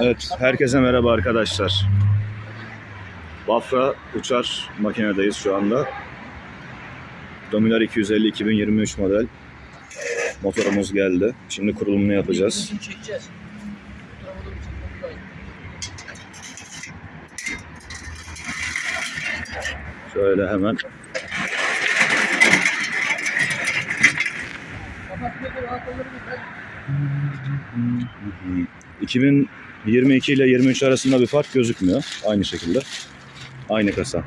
Evet, herkese merhaba arkadaşlar. Bafra uçar makinedeyiz şu anda. Dominar 250 2023 model motorumuz geldi. Şimdi kurulumunu yapacağız. Şöyle hemen. 2022 ile 23 arasında bir fark gözükmüyor. Aynı şekilde. Aynı kasa.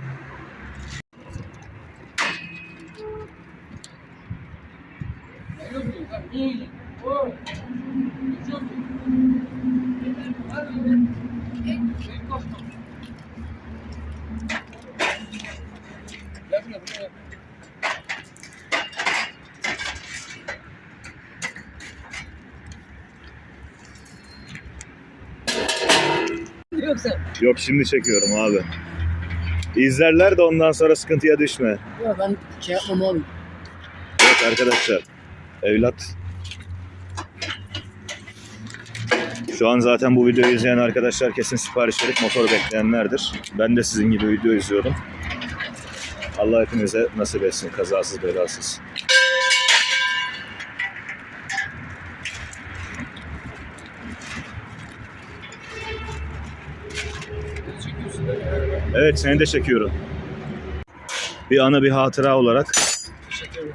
Yoksa Yok şimdi çekiyorum abi. İzlerler de ondan sonra sıkıntıya düşme. ya ben şey yapmam abi. Evet arkadaşlar. Evlat. Şu an zaten bu videoyu izleyen arkadaşlar kesin sipariş verip motor bekleyenlerdir. Ben de sizin gibi video izliyordum. Allah hepinize nasip etsin kazasız belasız. Evet seni de çekiyorum. Bir ana bir hatıra olarak ederim.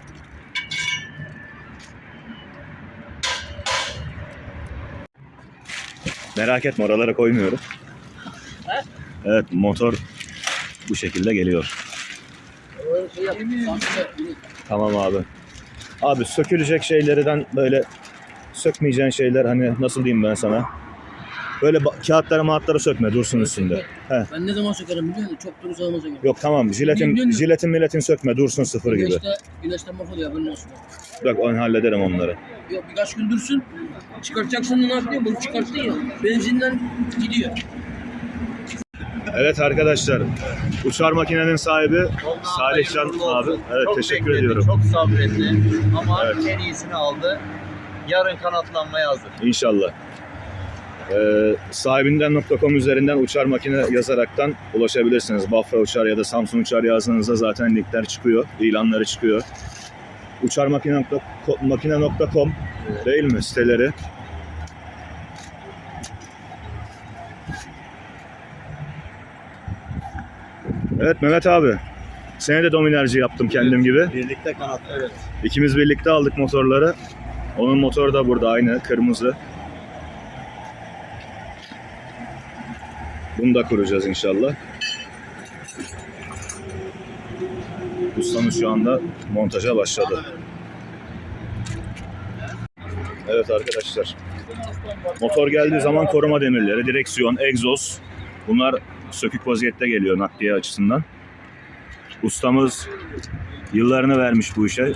merak etme oralara koymuyorum. He? Evet motor bu şekilde geliyor. Tamam abi. Abi sökülecek şeylerden böyle sökmeyeceğin şeyler hani nasıl diyeyim ben sana? Böyle ba- kağıtları mağıtları sökme dursun üstünde. He. Ben ne zaman sökerim biliyor musun? Çok duru sağıma sökerim. Yok tamam jiletin, Bilmiyorum. jiletin milletin sökme dursun sıfır gibi. Güneşte, güneşten mahvoluyor haberin olsun. Bak onu hallederim onları. Yok birkaç gün dursun. Çıkartacaksın ne yapıyor? Bunu çıkarttın ya. Benzinden gidiyor. Evet arkadaşlar uçar makinenin sahibi Salih Can abi. Evet çok teşekkür bekledi, ediyorum. Çok sabretti ama Evet. en iyisini aldı. Yarın kanatlanmaya hazır. İnşallah. Ee, sahibinden.com üzerinden uçar makine yazaraktan ulaşabilirsiniz. Bafra uçar ya da Samsun uçar yazdığınızda zaten linkler çıkıyor, ilanları çıkıyor. Uçarmakine.com değil mi siteleri? Evet Mehmet abi. Seni de dominerci yaptım kendim gibi. Birlikte kanat. Evet. İkimiz birlikte aldık motorları. Onun motoru da burada aynı kırmızı. Bunu da kuracağız inşallah. Ustamız şu anda montaja başladı. Evet arkadaşlar. Motor geldiği zaman koruma demirleri, direksiyon, egzoz bunlar sökük vaziyette geliyor nakliye açısından. Ustamız yıllarını vermiş bu işe.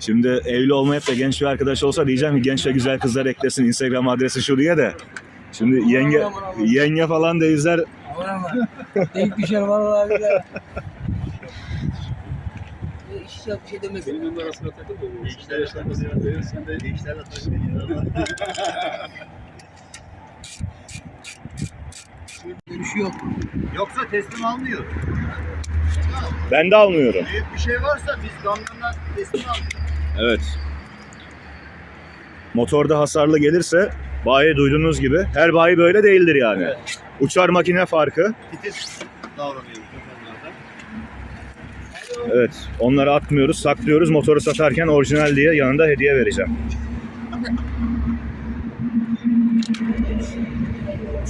Şimdi evli olmayıp da genç bir arkadaş olsa diyeceğim ki genç ve güzel kızlar eklesin Instagram adresi şu diye de. Şimdi yenge yenge falan da izler. Denk düşer vallahi billahi. Hiç yap bir şey demek. Benim arasına takılmıyor. Gençlerle takılıyor. Sen de gençlerle takılıyor. Dönüşü yok. Yoksa teslim almıyor. Ben de almıyorum. Büyük bir şey varsa biz kamyondan teslim almıyoruz. Evet. Motorda hasarlı gelirse bayi duyduğunuz gibi her bayi böyle değildir yani. Evet. Uçar makine farkı. Titiz davranıyoruz. Evet. Onları atmıyoruz, saklıyoruz. Motoru satarken orijinal diye yanında hediye vereceğim.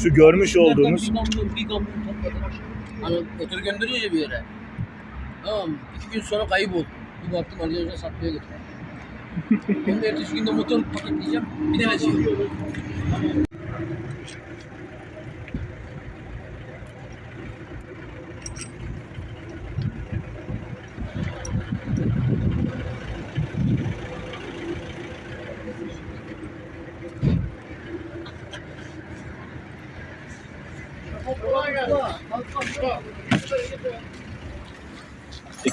Şu görmüş olduğunuz Bir kamyon, bir kamyon topladım. Hani motoru gönderiyor ya bir yere. Tamam? İki gün sonra kayboldu. Bir baktım Ali Hoca satmaya götürdü. Onun ertesi günde motor paketleyeceğim. Bir de acıyor.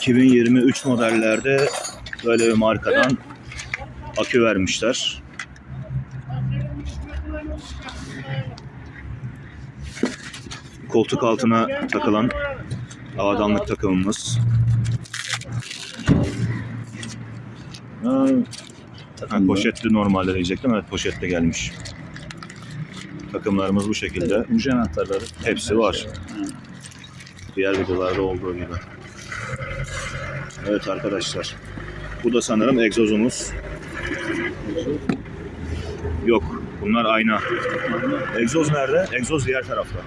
...2023 modellerde böyle bir markadan akü vermişler. Koltuk altına takılan adamlık takımımız. Ha, poşetli normalde diyecektim. Evet poşette gelmiş. Takımlarımız bu şekilde. Hepsi var. Diğer videolarda olduğu gibi. Evet arkadaşlar. Bu da sanırım egzozumuz. Yok. Bunlar ayna. Egzoz nerede? Egzoz diğer tarafta.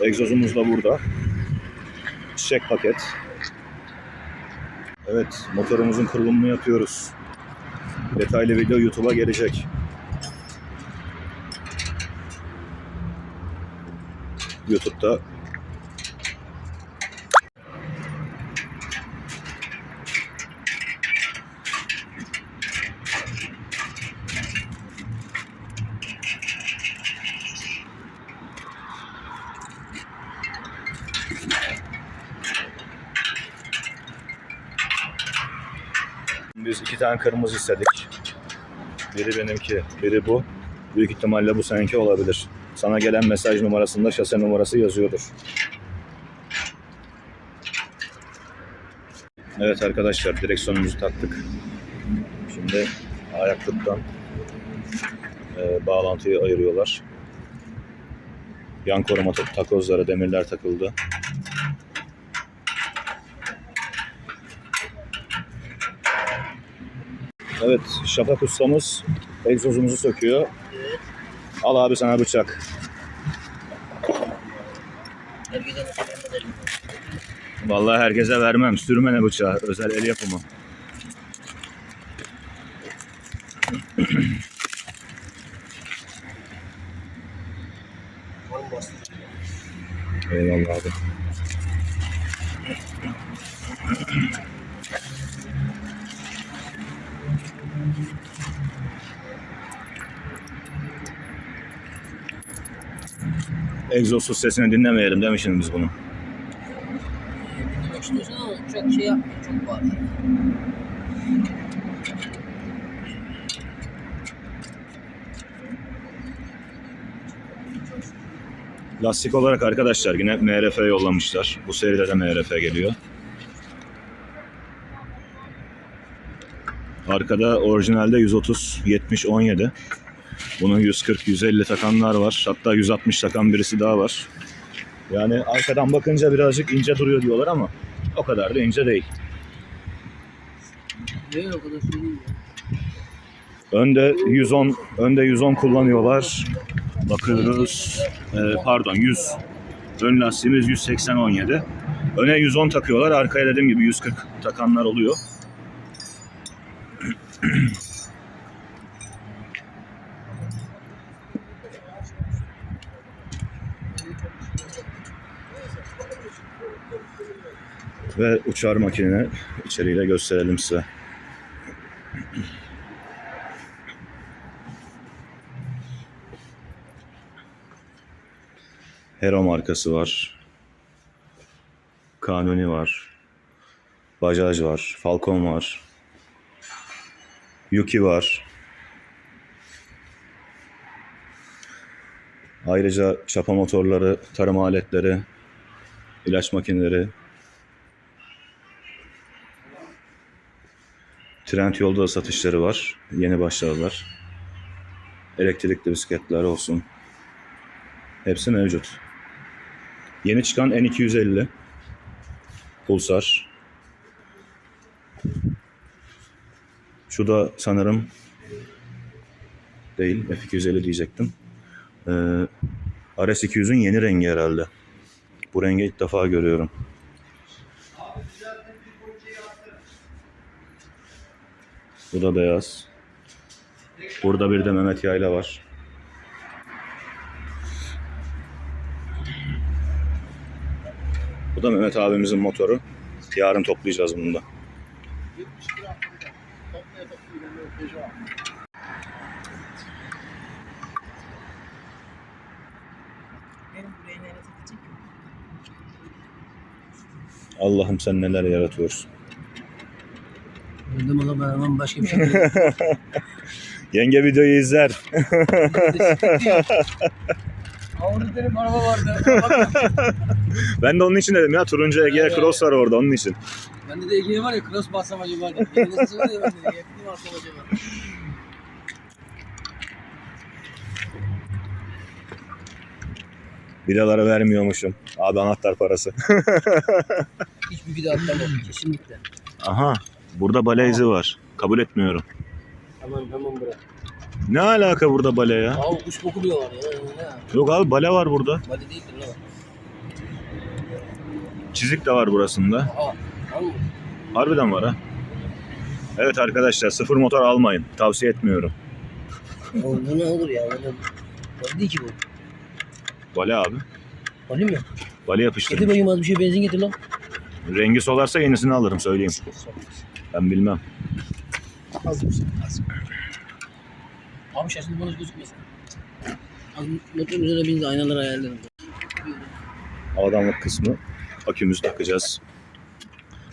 Egzozumuz da burada. Çiçek paket. Evet, motorumuzun kurulumunu yapıyoruz. Detaylı video YouTube'a gelecek. YouTube'da Biz iki tane kırmızı istedik. Biri benimki, biri bu. Büyük ihtimalle bu seninki olabilir. Sana gelen mesaj numarasında şase numarası yazıyordur. Evet arkadaşlar direksiyonumuzu taktık. Şimdi ayaklıktan e, bağlantıyı ayırıyorlar. Yan koruma tak- takozları, demirler takıldı. Evet, Şafak ustamız egzozumuzu söküyor. Al abi sana bıçak. Vallahi herkese vermem. Sürmene bıçağı. Özel el yapımı. Eyvallah abi. Egzozsuz sesini dinlemeyelim demişim biz bunu. Çok şey yapmıyor. Çok var. Lastik olarak arkadaşlar yine MRF yollamışlar. Bu seride de MRF geliyor. Arkada orijinalde 130 70 17. Bunun 140 150 takanlar var. Hatta 160 takan birisi daha var. Yani arkadan bakınca birazcık ince duruyor diyorlar ama o kadar da ince değil. Değil o kadar şey değil ya. Önde 110 önde 110 kullanıyorlar. Bakıyoruz. Ee, pardon 100. Ön lastiğimiz 180 17. Öne 110 takıyorlar. Arkaya dediğim gibi 140 takanlar oluyor. Ve uçar makine içeriğiyle gösterelim size. Hero markası var. Kanuni var. Bajaj var. Falcon var. Yuki var. Ayrıca çapa motorları, tarım aletleri, ilaç makineleri, Trend yolda da satışları var. Yeni başladılar. Elektrikli bisikletler olsun. Hepsi mevcut. Yeni çıkan N250 Pulsar. Şu da sanırım değil F250 diyecektim. Ee, RS200'ün yeni rengi herhalde. Bu rengi ilk defa görüyorum. Bu da beyaz. Burada bir de Mehmet Yayla var. Bu da Mehmet abimizin motoru. Yarın toplayacağız bunu da. Allah'ım sen neler yaratıyorsun. Dedim ona hemen başka bir şey değil. Yenge videoyu izler. Orada dedim araba vardı. Ben de onun için dedim ya turuncu Ege Evet. Cross var orada onun için. Bende de Ege'ye var ya cross bassam acaba. Bende nasıl var ya bende de Ege'ye bassam acaba. Biralara vermiyormuşum. Abi anahtar parası. Hiçbir video atlamam kesinlikle. Aha burada bale izi var. Kabul etmiyorum. Tamam tamam bırak. Ne alaka burada bale ya? Abi kuş koku bile var ya. Yok abi bale var burada. Bali değildir lan. Çizik de var burasında. Aa, tamam mı? Harbiden var ha. Evet arkadaşlar sıfır motor almayın. Tavsiye etmiyorum. Oğlum bu ne olur ya? Bali Bali değil ki bu. Bale abi. Bali mi? Bale Getir yapıştır. bakayım az bir şey benzin getir lan. Rengi solarsa yenisini alırım söyleyeyim. Ben bilmem. Az bir şey. Az. Abi şaşırdı bana gözükmesin. Az motorun üzerine binince aynaları ayarlarım. Havadanlık kısmı akümüzü takacağız.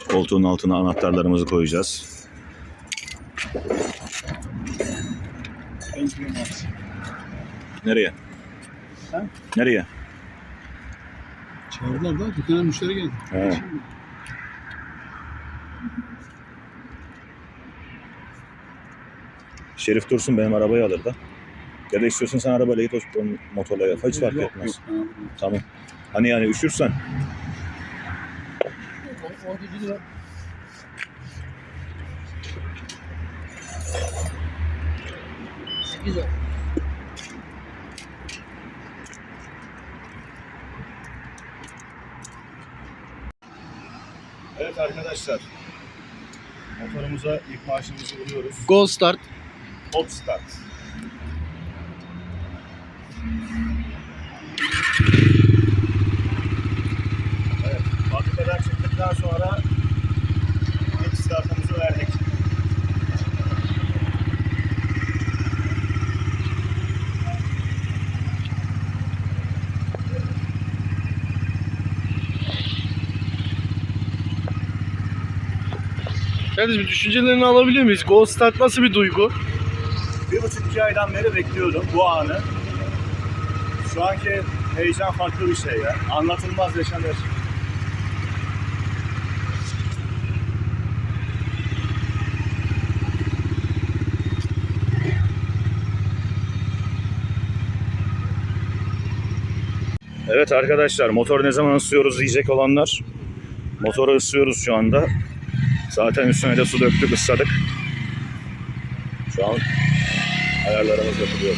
Koltuğun altına anahtarlarımızı koyacağız. Nereye? Ha? Nereye? Çağırdılar da dükkana müşteri geldi. He. Şerif dursun benim arabayı alır da. Ya da istiyorsan sen arabayla git o motorla gel. Hiç fark etmez. Tamam. Hani yani üşürsen. Evet arkadaşlar. Motorumuza ilk maaşımızı vuruyoruz. Go start. Hot start. Evet, fabrikadan çıktıktan sonra ilk startımızı verdik. Kardeşim düşüncelerini alabiliyor muyuz? Ghost Start nasıl bir duygu? Bir buçuk iki aydan beri bekliyordum bu anı. Şu anki heyecan farklı bir şey ya. Anlatılmaz yaşanır. Evet arkadaşlar motor ne zaman ısıyoruz diyecek olanlar. Motoru ısıyoruz şu anda. Zaten üstüne de su döktük ısladık. Şu an Aí agora você vai